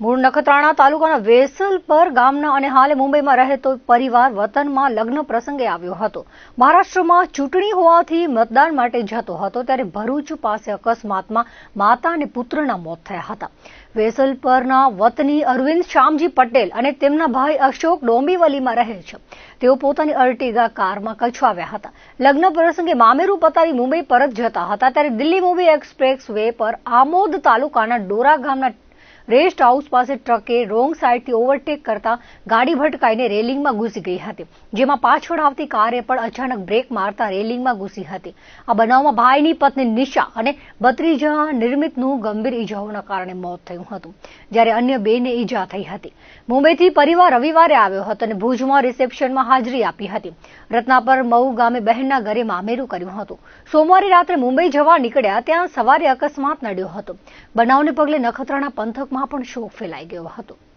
મૂળ નખત્રાણા તાલુકાના વેસલ પર ગામના અને હાલે મુંબઈમાં રહેતો પરિવાર વતનમાં લગ્ન પ્રસંગે આવ્યો હતો. મહારાષ્ટ્રમાં ચૂંટણી હોવાથી મતદાન માટે જતો હતો ત્યારે ભરૂચ પાસે અકસ્માતમાં માતા અને પુત્રના મોત થયા હતા. વેસલ પરના વતની અરવિંદ શ્યામજી પટેલ અને તેમના ભાઈ અશોક ડોંબીવલીમાં રહે છે. તેઓ પોતાની અર્ટિગા કારમાં કછવાવ્યા હતા. લગ્ન પ્રસંગે મામેરું પતાવી મુંબઈ પરત જતા હતા ત્યારે દિલ્હી મુંબઈ એક્સપ્રેસ વે પર આમોદ તાલુકાના ડોરા ગામના રેસ્ટ હાઉસ પાસે ટ્રકે રોંગ સાઈડથી ઓવરટેક કરતા ગાડી ભટકાઈને રેલિંગમાં ઘૂસી ગઈ હતી, જેમાં પાછળ આવતી કારે પણ અચાનક બ્રેક મારતા રેલિંગમાં ઘૂસી હતી. આ બનાવમાં ભાઈની પત્ની નિશા અને ભત્રીજા નિર્મિતનું ગંભીર ઈજાઓના કારણે મોત થયું હતું, જ્યારે અન્ય બેને ઈજા થઈ હતી. મુંબઈથી પરિવાર રવિવારે આવ્યો હતો અને ભુજમાં રિસેપ્શનમાં હાજરી આપી હતી. રત્નાપર મઉ ગામે બહેનના ઘરે મામેરું કર્યું હતું. સોમવારે રાત્રે મુંબઈ જવા નીકળ્યા, ત્યાં સવારે અકસ્માત નડ્યો હતો. બનાવને પગલે નખત્રાણા પંથકમાં પણ શોક ફેલાઈ ગયો હતો.